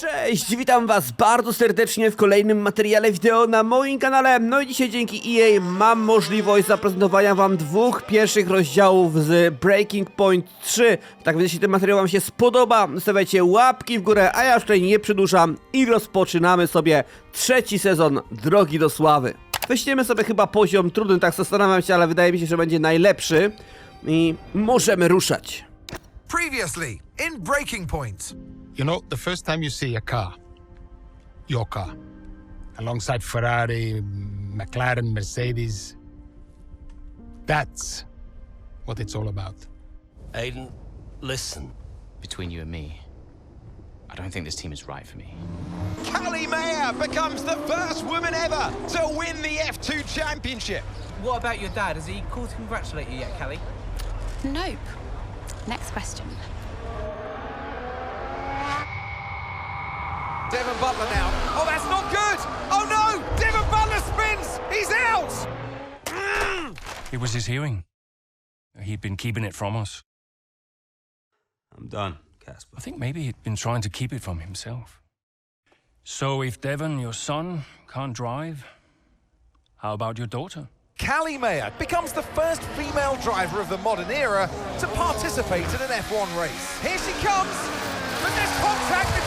Cześć, witam was bardzo serdecznie w kolejnym materiale wideo na moim kanale. No i dzisiaj dzięki EA mam możliwość zaprezentowania wam dwóch pierwszych rozdziałów z Breaking Point 3. Tak więc jeśli ten materiał wam się spodoba, stawiajcie łapki w górę, a ja już tutaj nie przedłużam i rozpoczynamy sobie trzeci sezon Drogi do Sławy. Weźmiemy sobie chyba poziom trudny, tak zastanawiam się, ale wydaje mi się, że będzie najlepszy. I możemy ruszać. Previously, in Breaking Point. You know, the first time you see a car, your car, alongside Ferrari, McLaren, Mercedes, that's what it's all about. Aiden, listen. Between you and me, I don't think this team is right for me. Callie Mayer becomes the first woman ever to win the F2 championship. What about your dad? Has he called to congratulate you yet, Kelly? Nope. Next question. Devon Butler now. Oh, that's not good. Oh no! Devon Butler spins. He's out. Mm. It was his hearing. He'd been keeping it from us. I'm done, Casper. I think maybe he'd been trying to keep it from himself. So if Devon, your son, can't drive, how about your daughter? Callie Mayer becomes the first female driver of the modern era to participate in an F1 race. Here she comes. But there's contact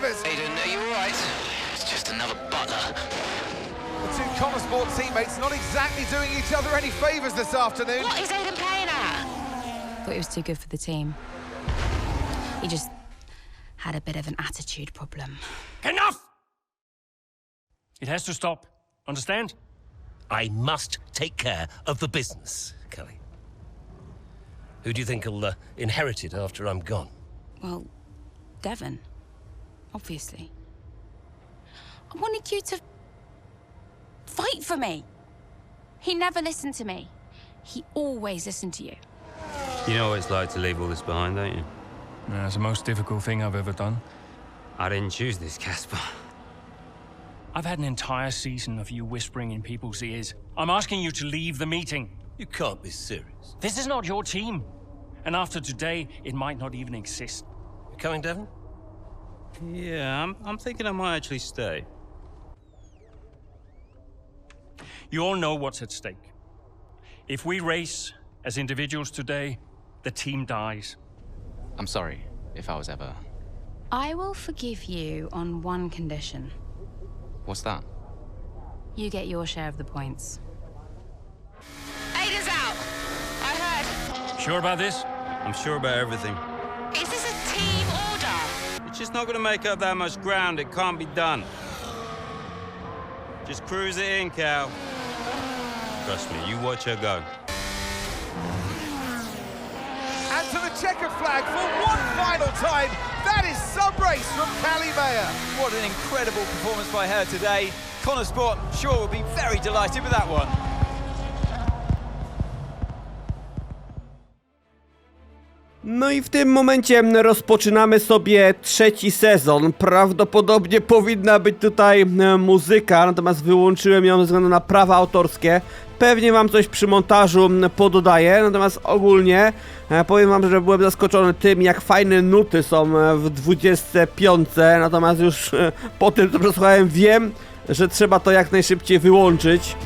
Sport drivers. Aiden, are you alright? It's just another butler. The two Connor Sport teammates not exactly doing each other any favours this afternoon. What is Aiden playing at? Thought he was too good for the team. He just had a bit of an attitude problem. Enough! It has to stop. Understand? I must take care of the business, Kelly. Who do you think will uh, inherit it after I'm gone? Well, Devon, obviously. I wanted you to fight for me. He never listened to me. He always listened to you. You know what it's like to leave all this behind, don't you? Yeah, it's the most difficult thing I've ever done. I didn't choose this, Casper. I've had an entire season of you whispering in people's ears. I'm asking you to leave the meeting. You can't be serious. This is not your team. And after today, it might not even exist. You coming, Devon? Yeah, I'm, I'm thinking I might actually stay. You all know what's at stake. If we race as individuals today, the team dies. I'm sorry if I was ever. I will forgive you on one condition. What's that? You get your share of the points. Aiden's out. I heard. Sure about this? I'm sure about everything. Just not going to make up that much ground. It can't be done. Just cruise it in, Cal. Trust me, you watch her go. And to the checkered flag for one final time. That is sub race from Callie Mayer. What an incredible performance by her today. Connor Sport, sure, will be very delighted with that one. No i w tym momencie rozpoczynamy sobie trzeci sezon. Prawdopodobnie powinna być tutaj e, muzyka, natomiast wyłączyłem ją ze względu na prawa autorskie. Pewnie wam coś przy montażu pododaję, natomiast ogólnie e, powiem wam, że byłem zaskoczony tym, jak fajne nuty są e, w 25. Natomiast już po tym, co przesłuchałem, wiem, że trzeba to jak najszybciej wyłączyć.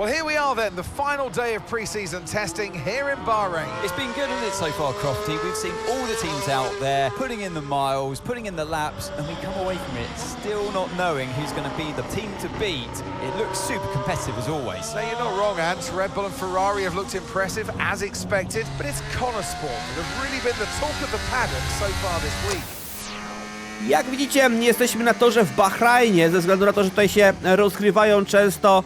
Well, here we are then, the final day of pre-season testing here in Bahrain. It's been good, hasn't it, so far, Crofty? We've seen all the teams out there putting in the miles, putting in the laps, and we come away from it still not knowing who's going to be the team to beat. It looks super competitive as always. Now, you're not wrong, Ant. Red Bull and Ferrari have looked impressive, as expected, but it's Connor Sport that have really been the talk of the paddock so far this week. Jak widzicie, jesteśmy na torze w Bahrajnie, ze względu na to, że tutaj się rozgrywają często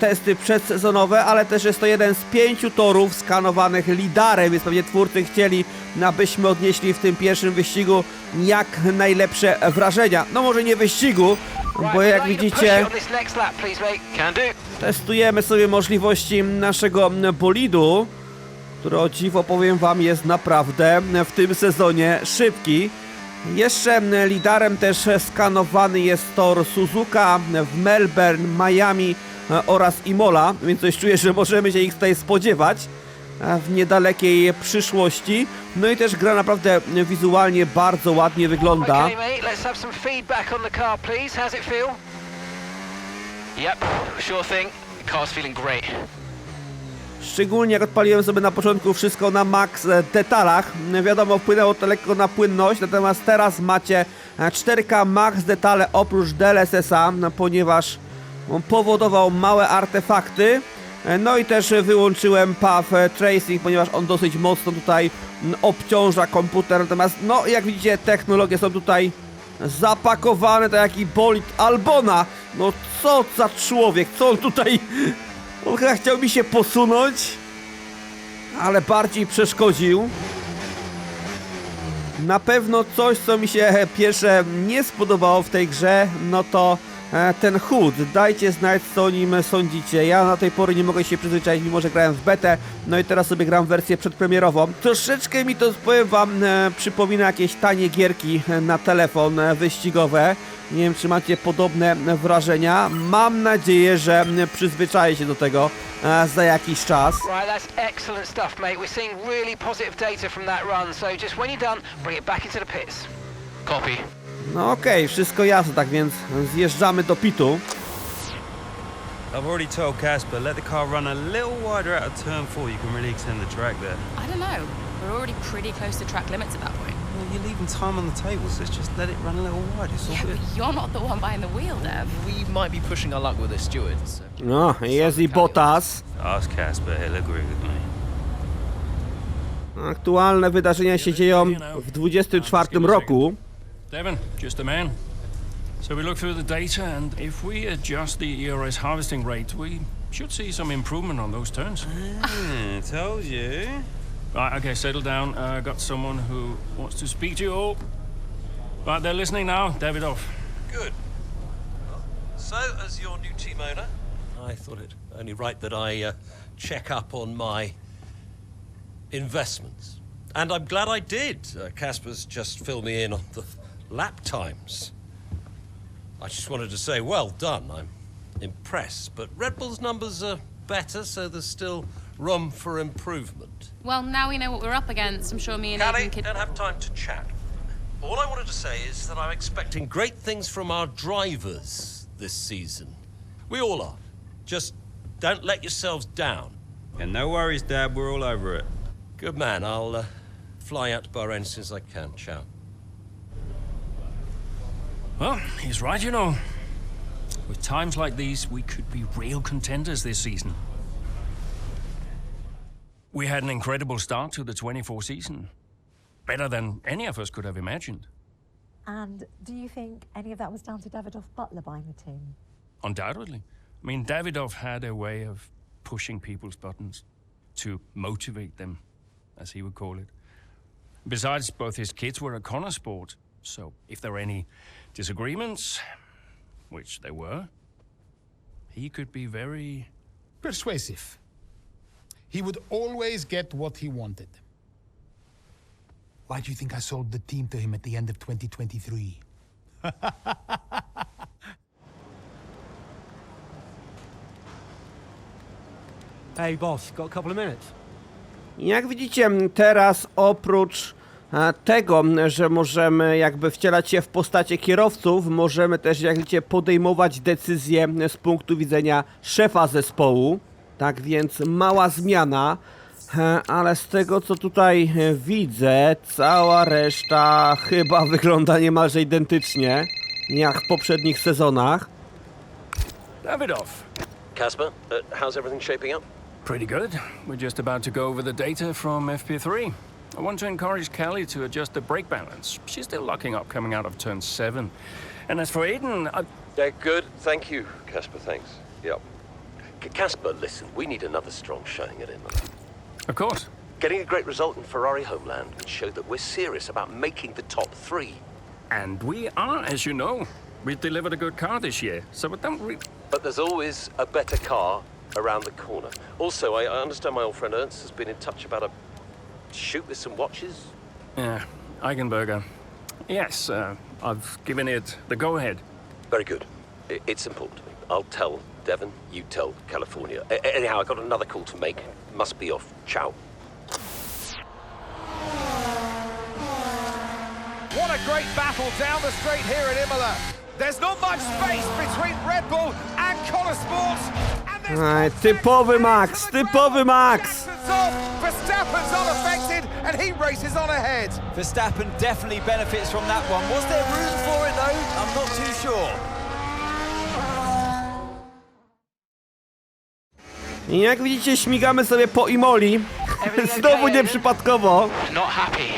testy przedsezonowe, ale też jest to jeden z pięciu torów skanowanych lidarem, więc pewnie twórcy chcieli, abyśmy odnieśli w tym pierwszym wyścigu jak najlepsze wrażenia. No może nie wyścigu, bo jak widzicie testujemy sobie możliwości naszego bolidu, który o dziwo powiem wam jest naprawdę w tym sezonie szybki. Jeszcze liderem też skanowany jest tor Suzuka w Melbourne, Miami e, oraz Imola, więc coś czuję, że możemy się ich tutaj spodziewać. e, w niedalekiej przyszłości. No i też gra naprawdę wizualnie bardzo ładnie wygląda. Okay, mate, let's have some feedback on the car, please. How's it feel? Yep, sure thing. Car's feeling great. Szczególnie jak odpaliłem sobie na początku wszystko na max e, detalach. Wiadomo, wpłynęło to lekko na płynność, natomiast teraz macie e, 4K max detale oprócz DLSS-a, no, ponieważ on powodował małe artefakty. E, No i też wyłączyłem Path e, Tracing, ponieważ on dosyć mocno tutaj obciąża komputer. Natomiast, no jak widzicie, technologie są tutaj zapakowane, tak jak i bolid Albona. No co za człowiek, co on tutaj... On chyba chciał mi się posunąć, ale bardziej przeszkodził. Na pewno coś, co mi się pierwsze nie spodobało w tej grze, no to e, ten HUD. Dajcie znać, co o nim sądzicie. Ja na tej pory nie mogę się przyzwyczaić, mimo że grałem w betę, no i teraz sobie gram wersję przedpremierową. Troszeczkę mi to, powiem wam, e, przypomina jakieś tanie gierki e, na telefon e, wyścigowe. Nie wiem, czy macie podobne wrażenia. Mam nadzieję, że przyzwyczaję się do tego e, za jakiś czas. Right, that's excellent stuff, mate. We're seeing really positive data from that run, so just when you're done, bring it back into the pits. Copy. No okej, wszystko jasne, tak więc zjeżdżamy do pitu. I've already told Casper, let the car run a little wider out of turn four. You can really extend the track there. I don't know. We're already pretty close to track limits at that point. Well, you're leaving time on the table, so just let it run a little wider. It's all Yeah, good. but you're not the one behind the wheel, Dev. We might be pushing our luck with the stewards. So. No, jest i Bottas. Ask Casper, he'll agree with me. Aktualne wydarzenia się dzieją w 24 roku. Devon, just a man. So we look through the data, and if we adjust the ERS harvesting rate, we should see some improvement on those turns. Hmm, told you. Right, okay, settle down. I uh, got someone who wants to speak to you all. Right, they're listening now. Davidoff. Good. So, as your new team owner, I thought it only right that I uh, check up on my investments. And I'm glad I did. Uh, Casper's just filled me in on the lap times. I just wanted to say, well done. I'm impressed. But Red Bull's numbers are better, so there's still room for improvement. Well, now we know what we're up against. I'm sure me and Callie, Aidan could. don't have time to chat. All I wanted to say is that I'm expecting great things from our drivers this season. We all are. Just don't let yourselves down. And no worries, Dad, we're all over it. Good man. I'll uh, fly out to Bahrain as soon as I can. Ciao. Well, he's right, you know. With times like these, we could be real contenders this season. We had an incredible start to the 24 season. Better than any of us could have imagined. And do you think any of that was down to Davidoff Butler buying the team? Undoubtedly. I mean, Davidoff had a way of pushing people's buttons to motivate them, as he would call it. Besides, both his kids were a Connor Sport, so if there were any disagreements, which they were, he could be very. Persuasive. He would always get what he wanted. Why do you think I sold the team to him at the end of 2023? Hey, boss, got a couple of minutes? Jak widzicie, teraz oprócz tego, że możemy jakby wcielać się w postacie kierowców, możemy też, jak widzicie, podejmować decyzje z punktu widzenia szefa zespołu. Tak więc mała zmiana, e, ale z tego co tutaj e, widzę, cała reszta chyba wygląda niemalże identycznie jak w poprzednich sezonach. Davidoff! Casper, uh, how's everything shaping up? Pretty good. We're just about to go over the data from FP3. I want to encourage Callie to adjust the brake balance. She's still locking up coming out of turn 7. And as for Aiden, I... Yeah, good. Thank you, Casper. Thanks. Yep. Casper, listen, we need another strong showing at Imola. Of course. Getting a great result in Ferrari homeland would show that we're serious about making the top three. And we are, as you know. We've delivered a good car this year, so it don't really... But there's always a better car around the corner. Also, I, I understand my old friend Ernst has been in touch about a shoot with some watches? Yeah, Eigenberger. Yes, uh, I've given it the go ahead. Very good. It's important to me. I'll tell Devon, you tell California. A anyhow, I've got another call to make. Must be off. Ciao. What a great battle down the straight here at Imola. There's not much space between Red Bull and Collar Sports. And Aj, typowy Max, typowy Max. Verstappen's on a and he races on ahead. Verstappen definitely benefits from that one. Was there room for it though? I'm not too sure. I jak widzicie, śmigamy sobie po Imoli. Znowu nieprzypadkowo. Not happy.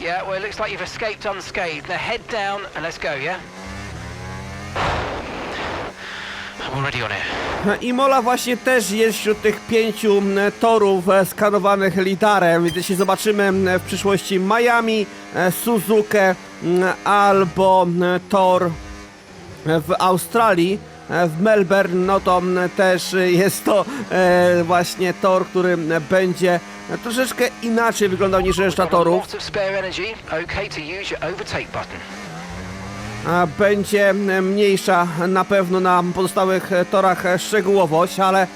Yeah, well, it looks like you've escaped unscathed. Now head down and let's go, yeah? I'm already on it. Imola właśnie też jest wśród tych pięciu torów e, skanowanych lidarem, więc jeśli zobaczymy w przyszłości Miami, e, Suzukę albo tor w Australii, e, w Melbourne, no to też jest to e, właśnie tor, który będzie troszeczkę inaczej wyglądał niż reszta torów. Będzie mniejsza na pewno na pozostałych torach szczegółowość, ale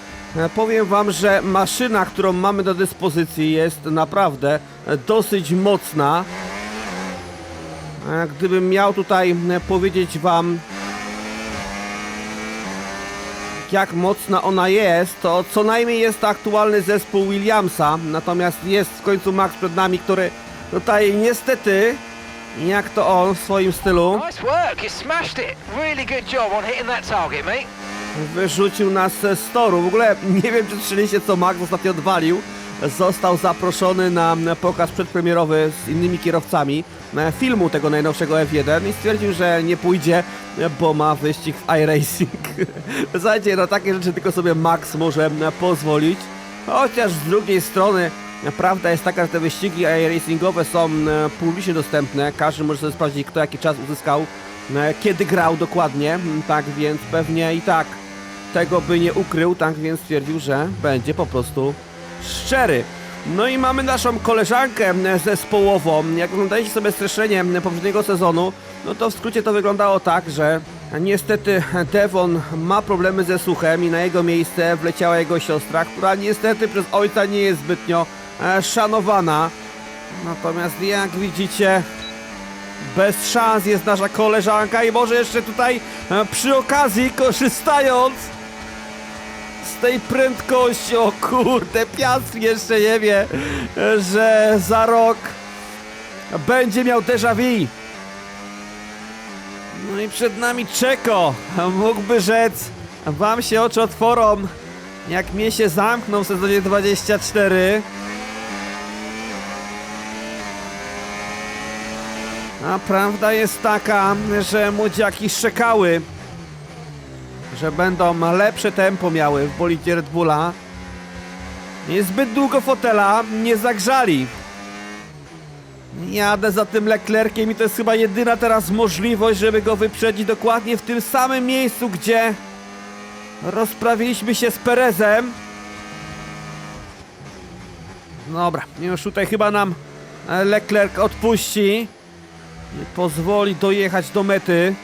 powiem Wam, że maszyna, którą mamy do dyspozycji jest naprawdę dosyć mocna. Gdybym miał tutaj powiedzieć Wam jak mocna ona jest, to co najmniej jest to aktualny zespół Williamsa, natomiast jest w końcu Max przed nami, który tutaj niestety, jak to on w swoim stylu, Nice work. You smashed it. Really good job on hitting that target, mate. wyrzucił nas z toru. W ogóle nie wiem, czy słyszeliście, co Max ostatnio odwalił. Został zaproszony na pokaz przedpremierowy z innymi kierowcami filmu tego najnowszego F1 i stwierdził, że nie pójdzie, bo ma wyścig w iRacing. Słuchajcie, no takie rzeczy tylko sobie Max może pozwolić. Chociaż z drugiej strony prawda jest taka, że te wyścigi iRacingowe są e, publicznie dostępne. Każdy może sobie sprawdzić, kto jaki czas uzyskał, e, kiedy grał dokładnie. Tak więc pewnie i tak tego by nie ukrył, tak więc stwierdził, że będzie po prostu szczery. No i mamy naszą koleżankę zespołową. Jak oglądaliście sobie streszczenie poprzedniego sezonu, no to w skrócie to wyglądało tak, że niestety Devon ma problemy ze słuchem i na jego miejsce wleciała jego siostra, która niestety przez ojca nie jest zbytnio e, szanowana. Natomiast jak widzicie, bez szans jest nasza koleżanka i może jeszcze tutaj e, przy okazji korzystając z tej prędkości, o kurde, Piastr jeszcze nie wie, e, że za rok będzie miał déjà vu. No i przed nami Czeko, mógłby rzec, wam się oczy otworzą, jak mnie się zamkną w sezonie 24. A prawda jest taka, że młodziaki szczekały, że będą lepsze tempo miały w bolidzie Red Bulla. Niezbyt długo fotela nie zagrzali. Jadę za tym Leclerciem i to jest chyba jedyna teraz możliwość, żeby go wyprzedzić dokładnie w tym samym miejscu, gdzie rozprawiliśmy się z Perezem. Dobra, już tutaj chyba nam Leclerc odpuści. Nie pozwoli dojechać do mety.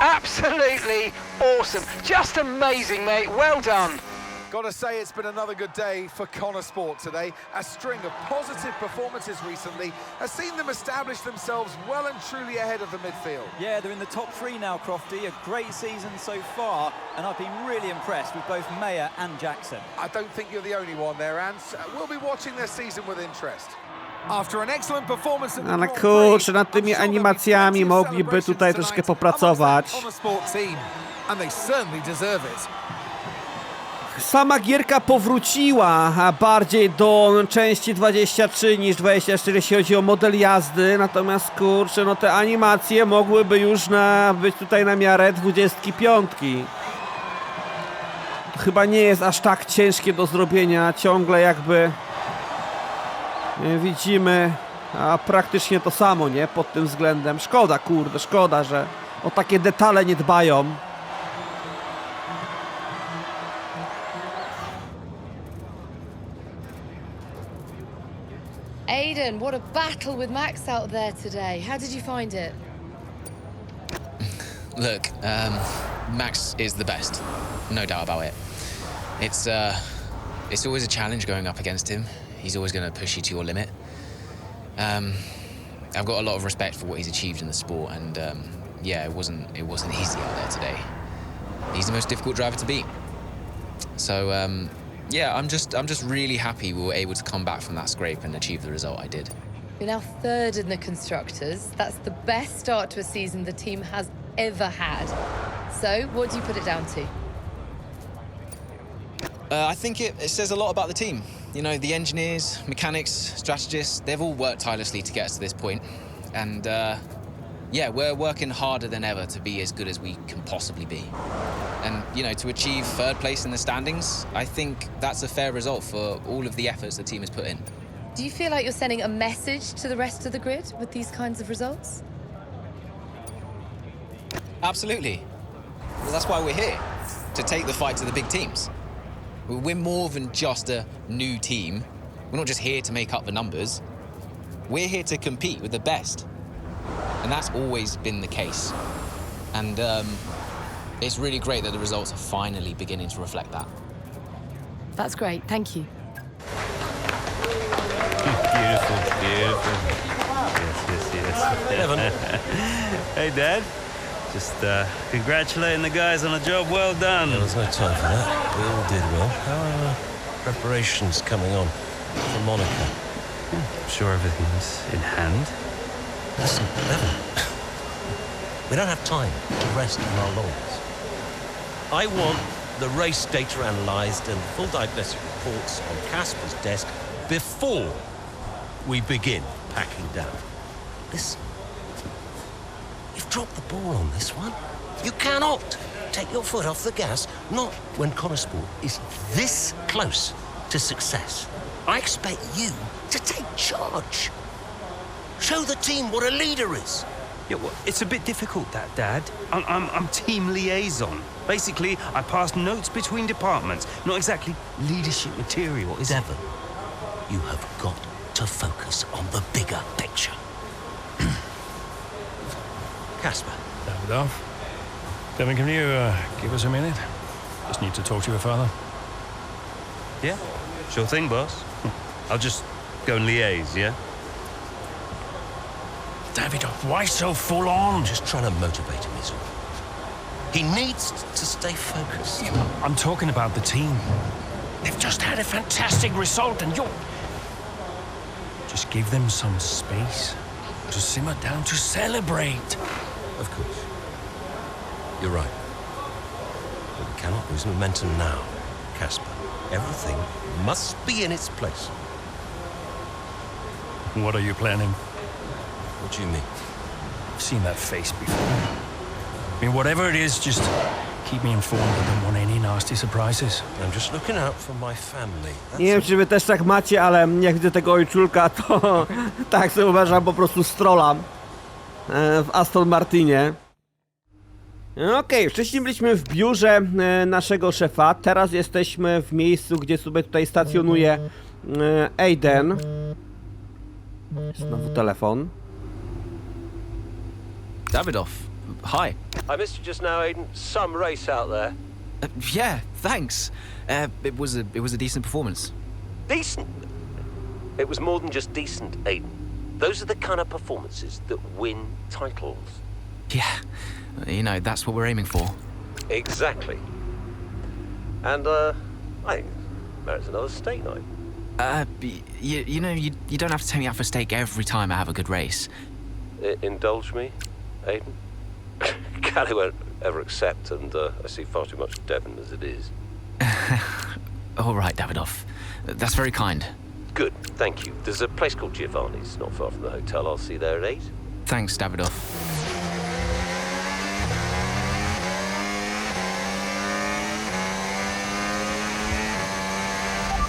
Absolutely awesome. Just amazing, mate. Well done. Gotta say, it's been another good day for Connor Sport today. A string of positive performances recently has seen them establish themselves well and truly ahead of the midfield. Yeah, they're in the top three now, Crofty. A great season so far, and I've been really impressed with both Mayer and Jackson. I don't think you're the only one there, Ants. Uh, we'll be watching their season with interest. After an excellent performance at the Ale Grand Prix, kurczę, nad tymi I'm sure there'll be animacjami plenty of mogliby celebrations tutaj tonight troszkę amongst popracować. Sama gierka powróciła bardziej do części 23 niż 24, jeśli chodzi o model jazdy. Natomiast kurczę, no te animacje mogłyby już na, być tutaj na miarę 25. To chyba nie jest aż tak ciężkie do zrobienia. Ciągle jakby e, widzimy a praktycznie to samo, nie? Pod tym względem. Szkoda, kurde, szkoda, że o takie detale nie dbają. Aiden, what a battle with Max out there today. How did you find it? Look, um, Max is the best. No doubt about it. It's, uh, it's always a challenge going up against him. He's always going to push you to your limit. Um, I've got a lot of respect for what he's achieved in the sport, and um, yeah, it wasn't it wasn't easy out there today. He's the most difficult driver to beat. So um, yeah, I'm just I'm just really happy we were able to come back from that scrape and achieve the result I did. You're now third in the constructors. That's the best start to a season the team has ever had. So, what do you put it down to? Uh, I think it, it says a lot about the team. You know, the engineers, mechanics, strategists, they've all worked tirelessly to get us to this point. And uh, yeah, we're working harder than ever to be as good as we can possibly be. And, you know, to achieve third place in the standings, I think that's a fair result for all of the efforts the team has put in. Do you feel like you're sending a message to the rest of the grid with these kinds of results? Absolutely. Well, that's why we're here, to take the fight to the big teams. We're more than just a new team. We're not just here to make up the numbers. We're here to compete with the best. And that's always been the case. And um, it's really great that the results are finally beginning to reflect that. That's great, thank you. Beautiful, beautiful. Yes, yes, yes. hey, Dad. Just uh, congratulating the guys on a job well done. There was no time for that. We all did well. How are uh, preparations coming on for Monaco? I'm sure everything's in hand. Listen, we don't have time to rest on our laurels. I want the race data analysed and full diagnostic reports on Casper's desk before we begin packing down. Listen, you've dropped the ball on this one. You cannot take your foot off the gas, not when Connosport is this close to success. I expect you to take charge. Show the team what a leader is. Yeah, well, it's a bit difficult, that, Dad. I'm, I'm, I'm team liaison. Basically, I pass notes between departments. Not exactly leadership material, is it? Devon, you have got to focus on the bigger picture. Casper. Davidoff. Devin, can you uh, give us a minute? Just need to talk to your father. Yeah, sure thing, boss. I'll just go and liaise, yeah? Davidoff, why so full on? Just trying to motivate him, is all. He needs to stay focused. I'm talking about the team. They've just had a fantastic result, and you're. Just give them some space to simmer down to celebrate. Of course. You're right. But we cannot lose momentum now, Casper. Everything must be in its place. What are you planning? Mean? I've seen that face before. I mean, whatever it is, just keep me informed. I don't want any nasty surprises. I'm just looking out for my family. That's Nie wiem, czy wy też tak macie, ale jak widzę tego ojczulka, to tak sobie uważam po prostu strolam e, w Aston Martinie. Okej, wcześniej byliśmy w biurze e, naszego szefa, teraz jesteśmy w miejscu, gdzie sobie tutaj stacjonuje e, Aiden. Znowu telefon. Davidoff, hi. I missed you just now, Aiden. Some race out there. Uh, yeah, thanks. Uh, it was a it was a decent performance. Decent. It was more than just decent, Aiden. Those are the kind of performances that win titles. Yeah, you know that's what we're aiming for. Exactly. And, uh, I think merits another steak night. Uh, you, you know you you don't have to take me out for steak every time I have a good race. I- indulge me, Aiden? Callie won't ever accept, and uh, I see far too much of Devon as it is. All right, Davidoff, that's very kind. Good, thank you. There's a place called Giovanni's not far from the hotel. I'll see you there at 8. Thanks, Davidoff.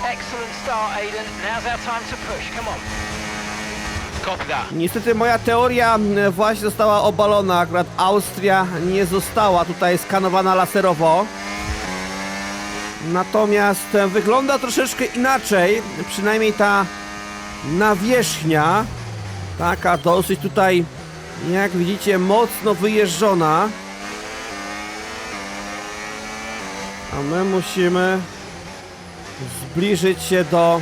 Excellent start, Aiden. Now's our time to push. Come on. Niestety moja teoria właśnie została obalona, akurat Austria nie została tutaj skanowana laserowo. Natomiast e, wygląda troszeczkę inaczej, przynajmniej ta nawierzchnia, taka dosyć tutaj, jak widzicie, mocno wyjeżdżona. A my musimy zbliżyć się do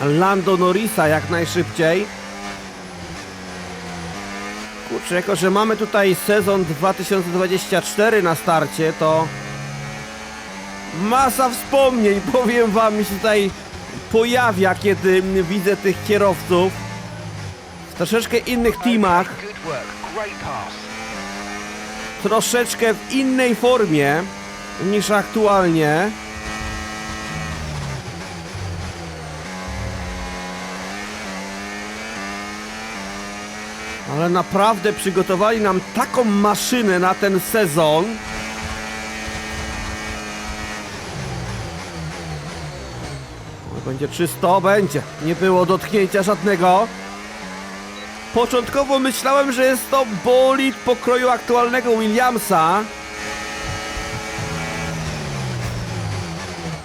Lando Norrisa jak najszybciej. Kurczę, jako że mamy tutaj sezon 2024 na starcie, to masa wspomnień, powiem wam, mi się tutaj pojawia, kiedy widzę tych kierowców w troszeczkę innych teamach, troszeczkę w innej formie niż aktualnie. Ale naprawdę przygotowali nam taką maszynę na ten sezon. Będzie czysto, będzie. Nie było dotknięcia żadnego. Początkowo myślałem, że jest to bolid pokroju aktualnego Williamsa.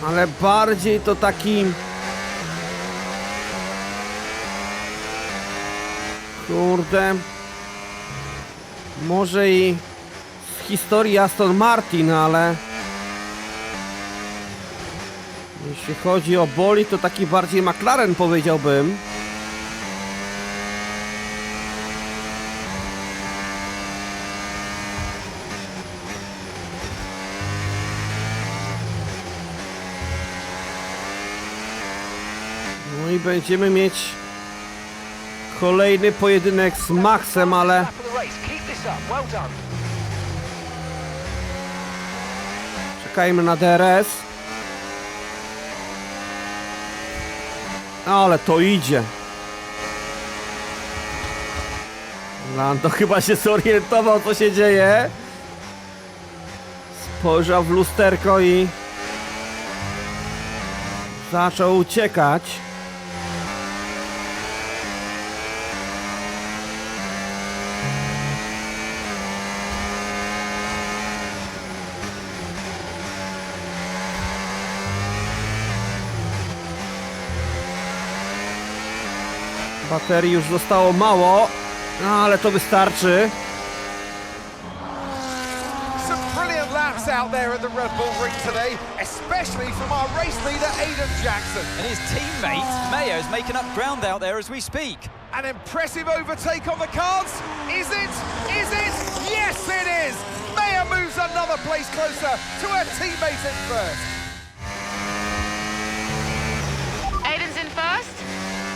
Ale bardziej to taki... Kurde... Może i z historii Aston Martin, ale... Jeśli chodzi o bolid, to taki bardziej McLaren powiedziałbym. No i będziemy mieć kolejny pojedynek z Maxem, ale czekajmy na DRS. Ale to idzie. Lando chyba się zorientował, co się dzieje. Spojrzał w lusterko i zaczął uciekać. Baterii już zostało mało, no ale to wystarczy. Some brilliant laps out there at the Red Bull ring today, especially from our race leader, Aidan Jackson. And his teammate, Mayo, is making up ground out there as we speak. An impressive overtake on the cards. Is it? Is it? Yes, it is. Mayer moves another place closer to her teammate in first.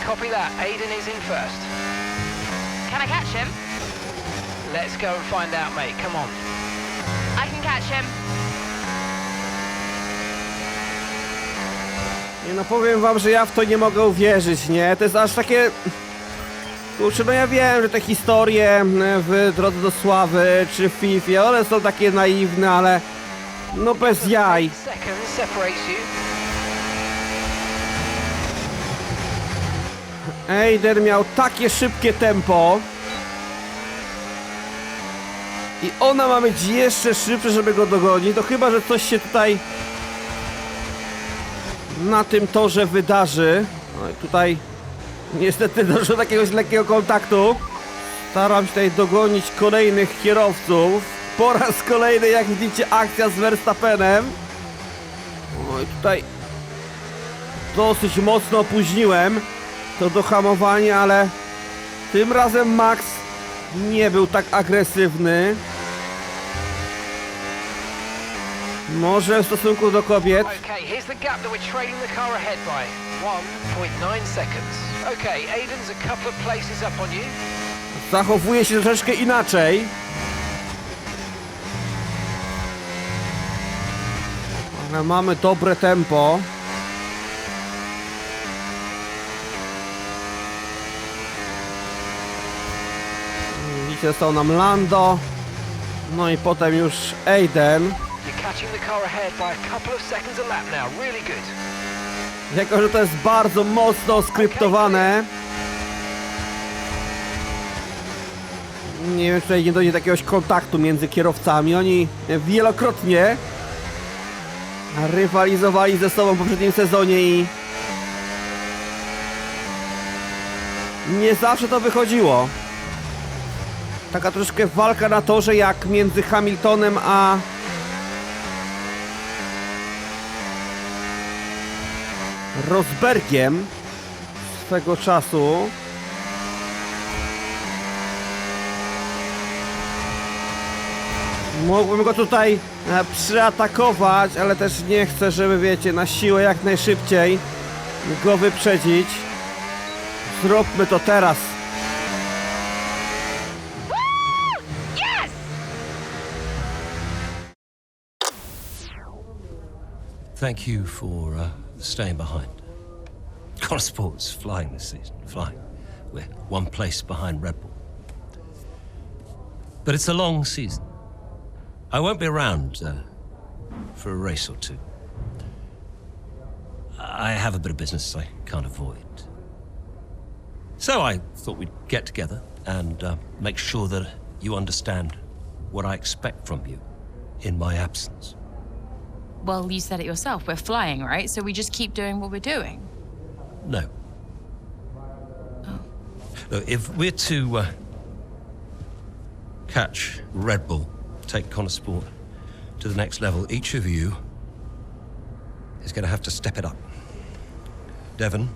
Copy that. Aiden is in first. Can I catch him? Let's go and find out, mate. Come on. I can catch him. Nie no powiem wam, że ja w to nie mogę uwierzyć, nie? To jest aż takie... Kurczę, no ja wiem, że te historie m, w Drodze do Sławy czy w FIFA, one są takie naiwne, ale... No bez jaj. Seconds separates you. Eider miał takie szybkie tempo. I ona ma być jeszcze szybsze, żeby go dogonić. To chyba, że coś się tutaj na tym torze wydarzy. No i tutaj niestety doszło do jakiegoś lekkiego kontaktu. Staram się tutaj dogonić kolejnych kierowców. Po raz kolejny, jak widzicie, akcja z Verstappenem. No i tutaj dosyć mocno opóźniłem to do hamowania, ale tym razem Max nie był tak agresywny. Może w stosunku do kobiet. Okay, here's the gap that we're trailing the car ahead by. 1.9 seconds. Okay, Aiden's a couple of places up on you. Zachowuje się troszeczkę inaczej. Ale mamy dobre tempo. Widzicie, został nam Lando. No i potem już Aiden. Jako, że to jest bardzo mocno skryptowane. Nie wiem, czy tutaj nie dojdzie do jakiegoś kontaktu między kierowcami. Oni wielokrotnie rywalizowali ze sobą w poprzednim sezonie i nie zawsze to wychodziło. Taka troszkę walka na torze jak między Hamiltonem a Rosbergiem swego czasu. Mógłbym go tutaj e, przyatakować, ale też nie chcę, żeby wiecie, na siłę jak najszybciej go wyprzedzić. Zróbmy to teraz. Thank you for uh, staying behind. Connor Sport's flying this season, flying. We're one place behind Red Bull. But it's a long season. I won't be around uh, for a race or two. I have a bit of business I can't avoid. So I thought we'd get together and uh, make sure that you understand what I expect from you in my absence. Well, you said it yourself. We're flying, right? So we just keep doing what we're doing. No. Look, if we're to uh, catch Red Bull, take Connor Sport to the next level, each of you is going to have to step it up. Devon,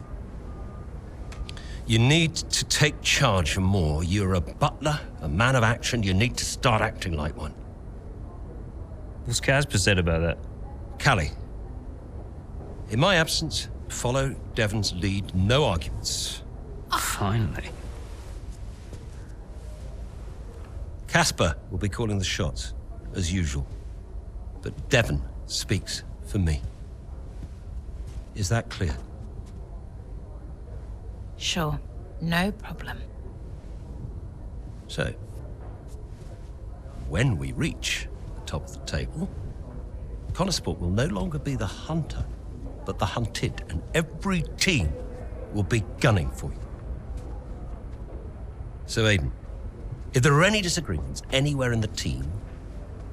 you need to take charge more. You're a butler, a man of action. You need to start acting like one. What's Casper said about that? Callie, in my absence, follow Devon's lead. No arguments. Finally. Casper will be calling the shots, as usual. But Devon speaks for me. Is that clear? Sure. No problem. So, when we reach the top of the table, Connorsport will no longer be the hunter, but the hunted, and every team will be gunning for you. So, Aiden, if there are any disagreements anywhere in the team,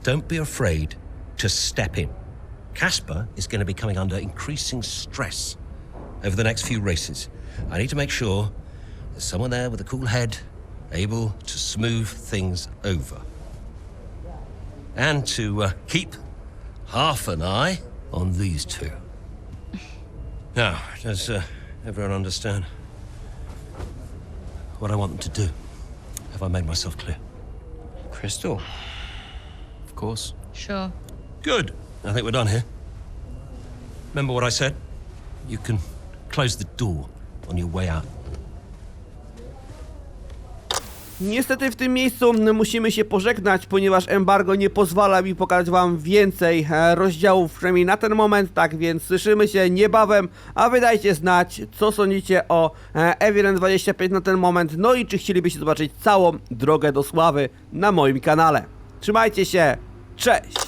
don't be afraid to step in. Casper is going to be coming under increasing stress over the next few races. I need to make sure there's someone there with a cool head, able to smooth things over. And to uh, keep half an eye on these two. Now, does uh, everyone understand what I want them to do? Have I made myself clear? Crystal. Of course. Sure. Good. I think we're done here. Remember what I said? You can close the door on your way out. Niestety w tym miejscu musimy się pożegnać, ponieważ embargo nie pozwala mi pokazać wam więcej e, rozdziałów, przynajmniej na ten moment, tak więc słyszymy się niebawem, a wydajcie znać, co sądzicie o Eviren 25 na ten moment, no i czy chcielibyście zobaczyć całą drogę do sławy na moim kanale. Trzymajcie się, cześć!